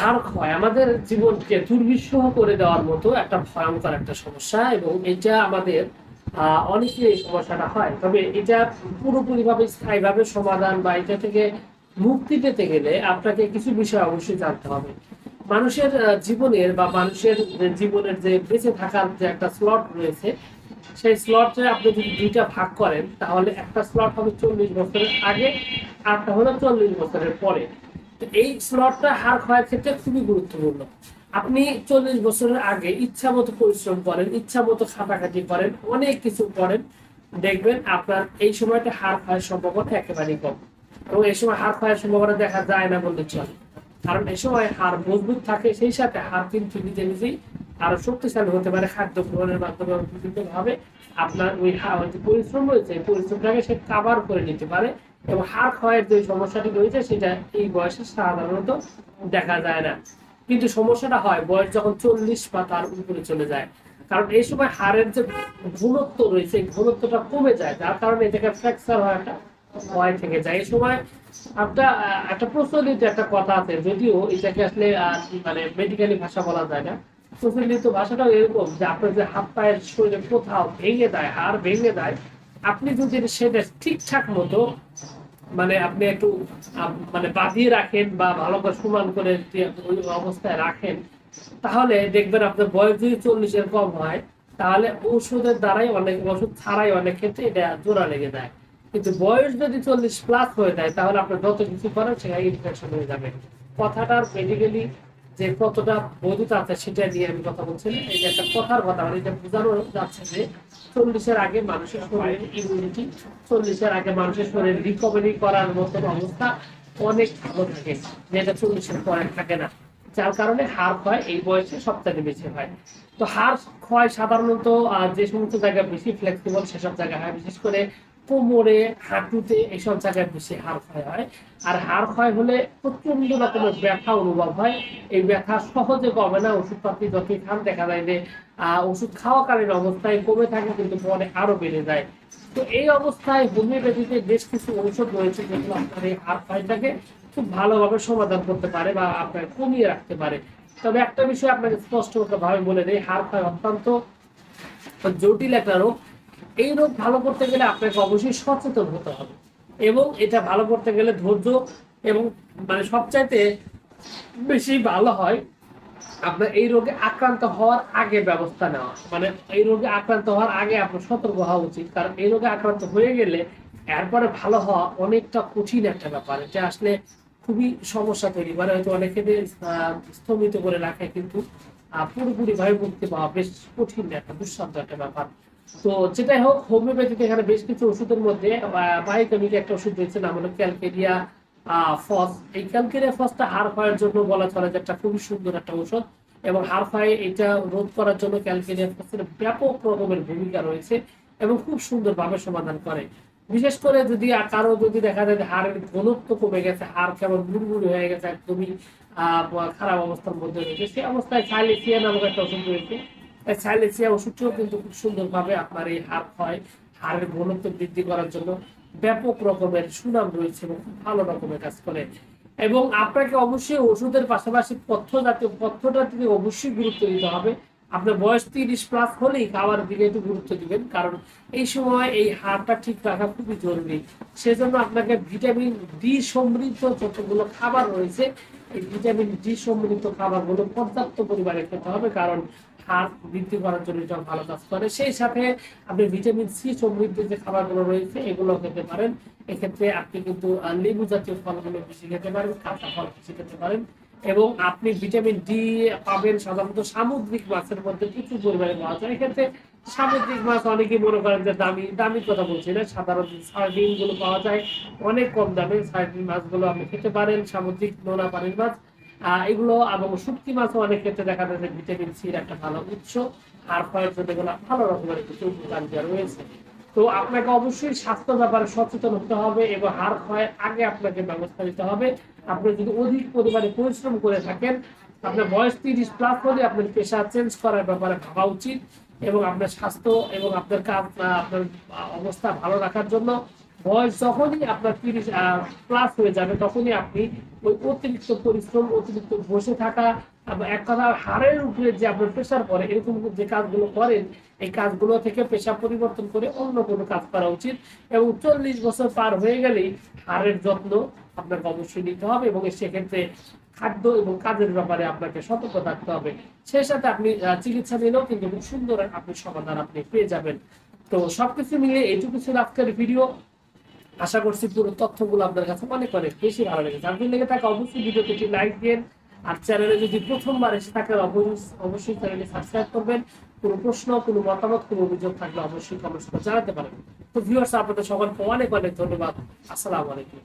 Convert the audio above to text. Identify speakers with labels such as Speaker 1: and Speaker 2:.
Speaker 1: হাড় ক্ষয় আমাদের জীবনকে দুর্বিষহ করে দেওয়ার মতো একটা ভয়ঙ্কর একটা সমস্যা এবং এটা আমাদের আহ, অনেকের এই সমস্যাটা হয়। তবে এটা পুরোপুরিভাবে স্থায়ীভাবে সমাধান বা এটা থেকে মুক্তি পেতে গেলে আপনাকে কিছু বিষয় অবশ্যই জানতে হবে। মানুষের জীবনের বা মানুষের জীবনের যে বেঁচে থাকার যে একটা স্লট রয়েছে সেই স্লটে আপনি যদি দুইটা ভাগ করেন তাহলে একটা স্লট হবে চল্লিশ বছরের আগে আরটা হলো চল্লিশ বছরের পরে। এই স্লটটা হার ক্ষয়ের ক্ষেত্রে খুবই গুরুত্বপূর্ণ। আপনি চল্লিশ বছরের আগে ইচ্ছা মতো পরিশ্রম করেন ইচ্ছা মতো খাটাখাটি করেন, অনেক কিছু করেন, দেখবেন আপনার এই সময়টা হার ক্ষয়ের সম্ভাবনা একেবারেই কম। এবং এই সময় হার ক্ষয়ের সম্ভাবনা দেখা যায় না বলতে চলে। কারণ এই সময় হাড় মজবুত থাকে, সেই সাথে হাড় কিন্তু নিজে নিজেই আরও শক্তিশালী হতে পারে খাদ্য গ্রহণের মাধ্যমে বিভিন্ন ভাবে আপনার ওই পরিশ্রম রয়েছে পরিশ্রমটাকে সে কাভার করে নিতে পারে। এবং হাড় ক্ষয়ের যে সমস্যাটি রয়েছে, সেটা এই বয়সে সাধারণত দেখা যায় না। কিন্তু সমস্যাটা হয়, বয়স যখন চল্লিশ বা তার উপরে চলে যায়। কারণ এই সময় হাড়ের যে ঘনত্ব রয়েছে, এই ঘনত্বটা কমে যায়, যার কারণে এটাকে ফ্র্যাকচার একটা ভয় থেকে যায়। এই সময় একটা একটা প্রচলিত একটা কথা আছে, যদিও এটাকে আসলে মানে মেডিকেলি ভাষা বলা যায় না। প্রচলিত ভাষাটাও এরকম যে আপনার যে হাত পায়ের শরীরে কোথাও ভেঙে দেয়, হাড় ভেঙে দেয় আপনি যদি সেটা ঠিকঠাক মতো মানে আপনি একটু মানে বাঁধিয়ে রাখেন বা ভালো করে সমান করে ওই অবস্থায় রাখেন, তাহলে দেখবেন আপনার বয়স যদি চল্লিশের কম হয়, তাহলে ঔষধের দ্বারাই অনেক ওষুধ ছাড়াই অনেক ক্ষেত্রে এটা জোড়া লেগে যায়। কিন্তু বয়স যদি চল্লিশ প্লাস হয়ে যায়, তাহলে আপনার যত কিছু করেন, সেখানে ইনফেকশন হয়ে যাবে। কথাটার মেডিকেলি যে কতটা বৈধতা আছে সেটা নিয়ে আমি কথা বলছি না। এটা একটা কথার কথা মানে এটা বোঝানো যাচ্ছে যে চল্লিশের আগে মানুষের শরীরের ইমিউনিটি চল্লিশের আগে মানুষের শরীর রিকভারি করার মতো অবস্থা অনেক ভালো থাকে যেটা চল্লিশের পরে থাকে না যার কারণে হার ক্ষয় এই বয়সে সবথেকে বেশি হয় তো হার ক্ষয় সাধারণত যে সমস্ত জায়গায় বেশি ফ্লেক্সিবল সেসব জায়গায় হয়, বিশেষ করে কোমরে, হাঁটুতে এইসব জায়গায় বেশি হাড় ক্ষয় হয়। আর হাড় ক্ষয় হলে প্রচণ্ড রকমের ব্যথা অনুভব হয়। এই ব্যথা সহজে কমে না। ওষুধপাতি যতই খান, দেখা যায় যে ওষুধ খাওয়াকালীন অবস্থায় কমে থাকে, কিন্তু পরে আরও বেড়ে যায়। তো এই অবস্থায় হোমিওপ্যাথিতে বেশ কিছু ঔষধ রয়েছে যেগুলো আপনার এই হাড় ক্ষয়টাকে খুব ভালোভাবে সমাধান করতে পারে বা আপনার কমিয়ে রাখতে পারে। তবে একটা বিষয় আপনাকে স্পষ্ট ভাবে বলে দেয় হাড় ক্ষয় অত্যন্ত জটিল একটা রোগ। এই রোগ ভালো করতে গেলে আপনাকে অবশ্যই সচেতন হতে হবে। এবং এটা ভালো করতে গেলে ধৈর্য এবং মানে সবচাইতে বেশি ভালো হয় আপনার এই রোগে আক্রান্ত হওয়ার আগে ব্যবস্থা নেওয়া। মানে এই রোগে আক্রান্ত হওয়ার আগে আপনার সতর্ক হওয়া উচিত। কারণ এই রোগে আক্রান্ত হয়ে গেলে এরপরে ভালো হওয়া অনেকটা কঠিন একটা ব্যাপার। এটা আসলে খুবই সমস্যা তৈরি মানে হয়তো অনেকে আহ, স্থগিত করে রাখে কিন্তু আহ, পুরোপুরি ভাবে মুক্তি পাওয়া বেশ কঠিন একটা দুঃসাধ্য একটা ব্যাপার। তো যেটাই হোক হোমিওপ্যাথিতে এখানে বেশ কিছু ওষুধের মধ্যে বায়োকেমিক একটা ওষুধ রয়েছে, নাম হলো ক্যালকেরিয়া ফস এই ক্যালকেরিয়া ফসটা হাড় ক্ষয়ের জন্য বলা চলে যে একটা খুবই সুন্দর একটা ঔষধ এবং হাড় ক্ষয় এটা রোধ করার জন্য ক্যালকেরিয়া ফসের ব্যাপক রকমের ভূমিকা রয়েছে এবং খুব সুন্দরভাবে সমাধান করে। বিশেষ করে যদি কারও যদি দেখা যায় হাড়ের ঘনত্ব কমে গেছে, হাড় কেমন মুড়মুড়ি হয়ে গেছে, একদমই খারাপ অবস্থার মধ্যে রয়েছে সেই অবস্থায় সাইলেসিয়া নামক একটা ওষুধ রয়েছে। সাইলেসিয়া ওষুধটিও কিন্তু খুব সুন্দরভাবে আপনার এই ক্ষয়, হাড়ের ঘনত্ব বৃদ্ধি করার জন্য ব্যাপক রকমের সুনাম রয়েছে এবং খুব ভালো রকমের কাজ করে। এবং আপনাকে অবশ্যই ওষুধের পাশাপাশি পথ্য জাতীয় অবশ্যই গুরুত্ব দিতে হবে। আপনার বয়স তিরিশ প্লাস হলেই খাওয়ার দিকে একটু গুরুত্ব দিবেন, কারণ এই সময় এই হাড়টা ঠিক রাখা খুবই জরুরি। সেজন্য আপনাকে ভিটামিন ডি সমৃদ্ধ যতগুলো খাবার রয়েছে, এই ভিটামিন ডি সমৃদ্ধ খাবারগুলো পর্যাপ্ত পরিমাণে খেতে হবে, কারণ হাড় বৃদ্ধি করার জন্য এটা ভালো কাজ করে। সেই সাথে আপনি ভিটামিন সি সমৃদ্ধ যে খাবারগুলো রয়েছে, এগুলো খেতে পারেন। এক্ষেত্রে আপনি কিন্তু লেবু জাতীয় ফলগুলো বেশি খেতে পারেন, কাঁচা ফল বেশি খেতে পারেন। এবং আপনি ভিটামিন ডি পাবেন সাধারণত সামুদ্রিক মাছের মধ্যে প্রচুর পরিমাণে পাওয়া যায়। এক্ষেত্রে সামুদ্রিক মাছ অনেকেই মনে করেন যে দামি দামি কথা বলছি না সাধারণত সার্ডিনগুলো পাওয়া যায়, অনেক কম দামে সার্ডিন মাছগুলো আপনি খেতে পারেন, সামুদ্রিক নোনা পানির মাছ। এগুলো এবং শুটকি মাছও অনেক ক্ষেত্রে দেখা যায় যে ভিটামিন সির একটা ভালো উৎস। আর ফলের জন্য এগুলো ভালো রকমের কিছু রয়েছে। তো আপনাকে অবশ্যই স্বাস্থ্য ব্যাপারে সচেতন হতে হবে এবং হাড় ক্ষয়ের আগে আপনাকে ব্যবস্থা নিতে হবে। আপনি যদি অধিক পরিমাণে পরিশ্রম করে থাকেন, আপনার বয়স তিরিশ প্লাস হলে আপনার পেশা চেঞ্জ করার ব্যাপারে ভাবা উচিত এবং আপনার স্বাস্থ্য এবং আপনার কাজ আপনার অবস্থা ভালো রাখার জন্য বয়স যখনই আপনার তিরিশ প্লাস হয়ে যাবে, তখনই আপনি ওই অতিরিক্ত পরিশ্রম, অতিরিক্ত বসে থাকা এক কথা হাড়ের উপরে যে আপনার প্রেশার পড়ে, এরকম যে কাজগুলো করেন, এই কাজগুলো থেকে পেশা পরিবর্তন করে অন্য কোনো কাজ করা উচিত এবং চল্লিশ বছর পার হয়ে গেলেই হাড়ের যত্ন আপনাকে অবশ্যই নিতে হবে এবং সেক্ষেত্রে খাদ্য এবং কাজের ব্যাপারে আপনাকে সতর্ক থাকতে হবে। সেই সাথে আপনি চিকিৎসা নিলেও কিন্তু খুব সুন্দর আপনি সমাধান আপনি পেয়ে যাবেন। তো সবকিছু মিলিয়ে এইটুকু ছিল আজকের ভিডিও আশা করছি পুরো তথ্যগুলো আপনার কাছে অনেক অনেক বেশি ভালো লেগেছে। আপনি লেগে থাকে, অবশ্যই ভিডিওতে একটি লাইক দিন আর চ্যানেলে যদি প্রথমবার এসে থাকেন, অবশ্যই চ্যানেলে সাবস্ক্রাইব করবেন। কোনো প্রশ্ন, কোনো মতামত, কোনো অভিযোগ থাকলে অবশ্যই কমেন্টস করে জানাতে পারেন। তো ভিউয়ার্স আপনাদের সকলকে অনেক অনেক ধন্যবাদ। আসসালামু আলাইকুম।